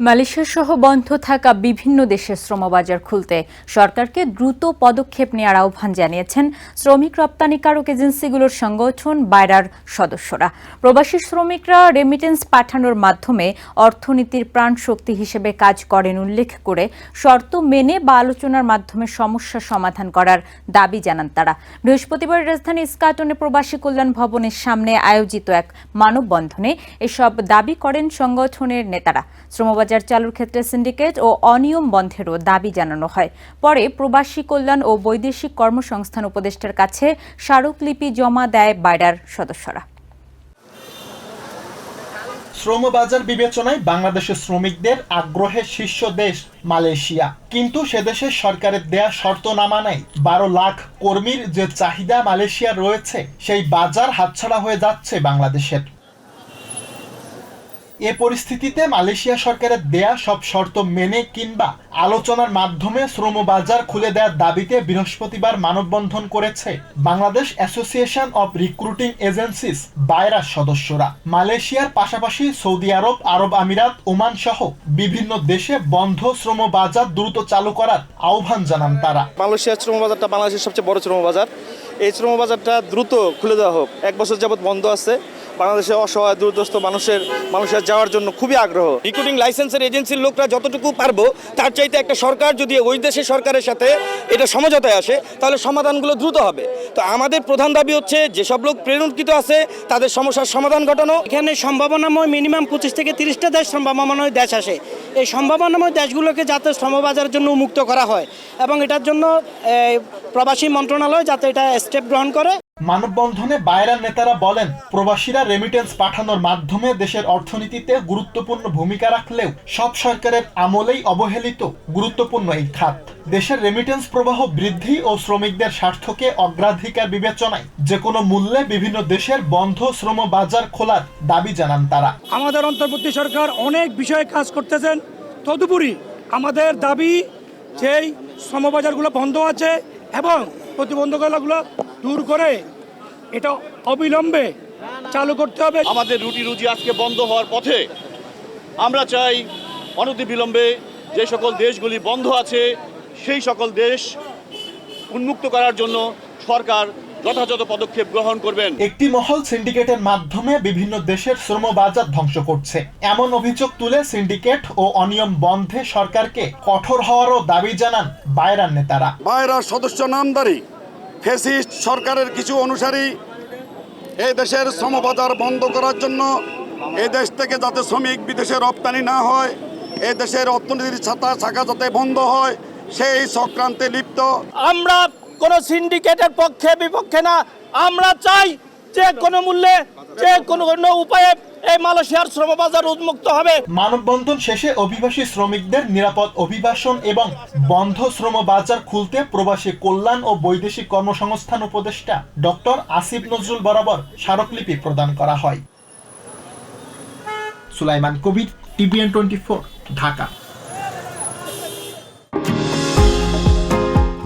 Malaysia সহ বন্ধ থাকা বিভিন্ন দেশের শ্রমবাজার খুলতে সরকারকে দ্রুত পদক্ষেপ নেওয়ার আহ্বান জানিয়েছেন শ্রমিক রপ্তানিকারক এজেন্সিগুলোর সংগঠন বাইরার সদস্যরা। প্রবাসী শ্রমিকরা রেমিটেন্স পাঠানোর মাধ্যমে অর্থনীতির প্রাণ শক্তি হিসেবে কাজ করেন উল্লেখ করে শর্ত মেনে বা আলোচনার মাধ্যমে সমস্যা সমাধান করার দাবি জানান তারা। বৃহস্পতিবার রাজধানী ইস্কাটনে প্রবাসী কল্যাণ ভবনের সামনে আয়োজিত এক মানববন্ধনে এসব দাবি করেন সংগঠনের নেতারা। শ্রমবাজার চালুর ক্ষেত্রে সিন্ডিকেট ও অনিয়ম বন্ধেরও দাবি জানানো হয়। পরে প্রবাসী কল্যাণ ও বৈদেশিক কর্মসংস্থান উপদেষ্টার কাছে স্মারকলিপি জমা দেয় বাইরার সদস্যরা। শ্রমবাজার বিবেচনায় বাংলাদেশের শ্রমিকদের আগ্রহের শীর্ষ দেশ মালয়েশিয়া। কিন্তু সে দেশের সরকারের দেয়া শর্ত না মানায় বারো লাখ কর্মীর যে চাহিদা মালয়েশিয়ার রয়েছে, সেই বাজার হাতছাড়া হয়ে যাচ্ছে বাংলাদেশের। এ পরিস্থিতিতে মালয়েশিয়া সরকারের দেয়া সব শর্ত মেনে কিংবা আলোচনার মাধ্যমে শ্রম বাজার খুলে দেওয়ার দাবিতে বৃহস্পতিবার মানববন্ধন করেছে Bangladesh association of recruiting agencies বায়রার সদস্যরা। মালয়েশিয়ার পাশাপাশি সৌদি আরব আরব আমিরাত, ওমান সহ বিভিন্ন দেশে বন্ধ শ্রম বাজার দ্রুত চালু করার আহ্বান জানান তারা। মালয়েশিয়ার শ্রম বাজারটা বাংলাদেশের সবচেয়ে বড় শ্রম বাজার এই শ্রম বাজারটা দ্রুত খুলে দেওয়া হোক। এক বছর যাবৎ বন্ধ আছে। বাংলাদেশে অসহায়, দুর্দস্ত মানুষের মানুষের যাওয়ার জন্য খুবই আগ্রহ। রিক্রুটিং লাইসেন্সের এজেন্সির লোকরা যতটুকু পারব, তার চাইতে একটা সরকার যদি ওই দেশের সরকারের সাথে এটা সমঝোতায় আসে, তাহলে সমাধানগুলো দ্রুত হবে। তো আমাদের প্রধান দাবি হচ্ছে, যেসব লোক প্রেরণকৃত আছে, তাদের সমস্যার সমাধান ঘটানো। এখানে সম্ভাবনাময় মিনিমাম পঁচিশ থেকে তিরিশটা দেশ সম্ভাবনাময় দেশ আসে। এই সম্ভাবনাময় দেশগুলোকে যাতে শ্রমবাজারের জন্য মুক্ত করা হয় এবং এটার জন্য প্রবাসী মন্ত্রণালয় যাতে এটা স্টেপ গ্রহণ করে। মানববন্ধনে বায়রার নেতারা বলেন, প্রবাসীরা রেমিটেন্স পাঠানোর মাধ্যমে দেশের অর্থনীতিতে গুরুত্বপূর্ণ ভূমিকা রাখলেও সব সরকারের আমলেই অবহেলিত গুরুত্বপূর্ণ এই খাত। দেশের রেমিটেন্স প্রবাহ বৃদ্ধি ও শ্রমিকদের স্বার্থকে অগ্রাধিকার বিবেচনায় যে কোনো মূল্যে বিভিন্ন দেশের বন্ধ শ্রম বাজার খোলার দাবি জানান তারা। আমাদের অন্তর্বর্তী সরকার অনেক বিষয়ে কাজ করতেছেন। তদুপরি আমাদের দাবি, যেই শ্রমবাজারগুলো বন্ধ আছে এবং প্রতিবন্ধকতাগুলো দূর করে এটা অবিলম্বে চালু করতে হবে। আমাদের রুটি রুজি আজকে বন্ধ হওয়ার পথে আমরা চাই অনতি বিলম্বে যে সকল দেশগুলি বন্ধ আছে, সেই সকল দেশ উন্মুক্ত করার জন্য সরকার যথাযথ পদক্ষেপ গ্রহণ করবেন। একটি মহল সিন্ডিকেটের মাধ্যমে বিভিন্ন দেশের শ্রম বাজার ধ্বংস করছে। এমন অভিযোগ তুলে সিন্ডিকেট ও অনিয়ম বন্ধে সরকারকে কঠোর হওয়ারও দাবি জানান বায়রার নেতারা। বাইরার সদস্য নামদারি ফেসিস্ট সরকারের কিছু অনুসারী এই দেশের শ্রমবাজার বন্ধ করার জন্য এই দেশ থেকে যাতে শ্রমিক বিদেশে রপ্তানি না হয় এই দেশের অর্থনীতির ছাতা ছাকা যাতে বন্ধ হয় সেই চক্রান্তে লিপ্ত। আমরা কোনো সিন্ডিকেটের পক্ষে, বিপক্ষে না। আমরা চাই যে কোনো মূল্যে, যে কোনো অন্য উপায়ে এই মালয়েশিয়ার শ্রমবাজার উন্মুক্ত হবে। মানববন্ধন শেষে অভিবাসী শ্রমিকদের নিরাপদ অভিবাসন এবং বন্ধ শ্রম বাজার খুলতে প্রবাসী কল্যাণ ও বৈদেশিক কর্মসংস্থান উপদেষ্টা ডক্টর আসিফ নজরুল বরাবর স্মারকলিপি প্রদান করা হয়। Sulaiman Kabir, TVN twenty Dhaka.